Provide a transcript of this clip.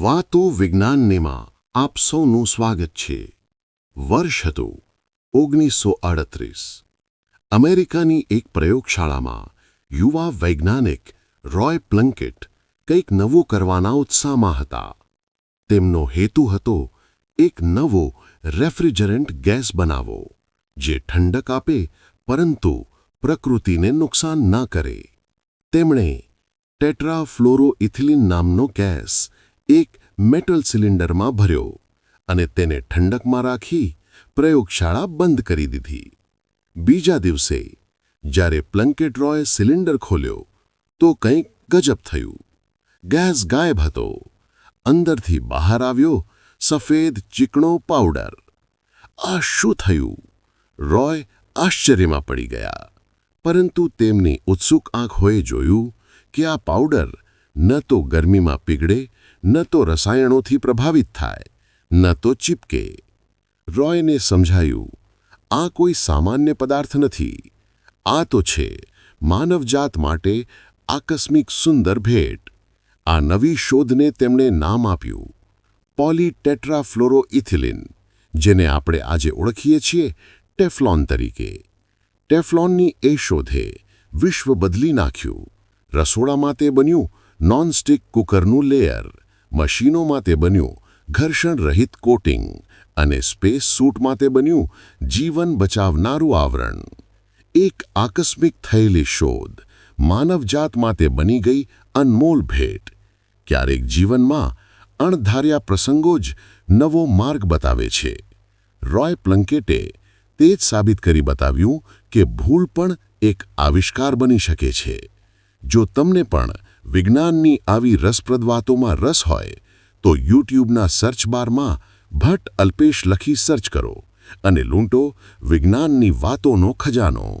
વાતો વિજ્ઞાનનેમાં આપ સૌનું સ્વાગત છે. વર્ષ હતું, ઓગણીસો અડત્રીસ અમેરિકાની એક પ્રયોગશાળામાં યુવા વૈજ્ઞાનિક રોય પ્લંકેટ કંઈક નવું કરવાના ઉત્સાહમાં હતા. તેમનો હેતુ હતો એક નવો રેફ્રિજરન્ટ ગેસ બનાવો જે ઠંડક આપે પરંતુ પ્રકૃતિને નુકસાન ન કરે. તેમણે ટેટ્રાફ્લોરોઇથિલિન નામનો ગેસ એક મેટલ સિલિન્ડરમાં ભર્યો અને તેને ઠંડકમાં રાખી પ્રયોગશાળા બંધ કરી દીધી. બીજા દિવસે, જ્યારે પ્લંકેટ રોય સિલિન્ડર ખોલ્યો, તો કંઈક ગજબ થયું. ગેસ ગાયબ હતો. અંદરથી બહાર આવ્યો સફેદ ચીકણો પાવડર. આ શું થયું? રોય આશ્ચર્યમાં પડી ગયા. પરંતુ તેમની ઉત્સુક આંખોએ જોયું કે આ પાવડર ન તો ગરમીમાં પીગળે, ન તો રસાયણોથી પ્રભાવિત થાય, ન તો ચીપકે. રોયને સમજાયું, આ કોઈ સામાન્ય પદાર્થ નથી. આ તો છે માનવજાત માટે આકસ્મિક સુંદર ભેટ. આ નવી શોધને તેમણે નામ આપ્યું, પોલીટેટ્રાફ્લોરોઇથિલિન, જેને આપણે આજે ઓળખીએ છીએ ટેફલોન તરીકે. ટેફલોનની એ શોધે વિશ્વ બદલી નાખ્યું. રસોડામાં તે બન્યું નોનસ્ટિક કુકરનું લેયર મશીનોમાં તે બન્યું ઘર્ષણ રહિત કોટિંગ અને સ્પેસ સૂટમાં તે બન્યું, જીવન બચાવનારું આવરણ. એક આકસ્મિક થયેલી શોધ માનવજાત માટે બની ગઈ અનમોલ ભેટ. ક્યારેક જીવનમાં અણધાર્યા પ્રસંગો જ નવો માર્ગ બતાવે છે. રોય પ્લંકેટે તે જ સાબિત કરી બતાવ્યું કે ભૂલ પણ એક આવિષ્કાર બની શકે છે. જો તમને પણ વિજ્ઞાનની આવી રસપ્રદ વાતોમાં રસ હોય, તો યુટ્યુબના સર્ચ બારમાં ભટ્ટ અલ્પેશ લખી સર્ચ કરો અને લૂંટો વિજ્ઞાનની વાતોનો ખજાનો.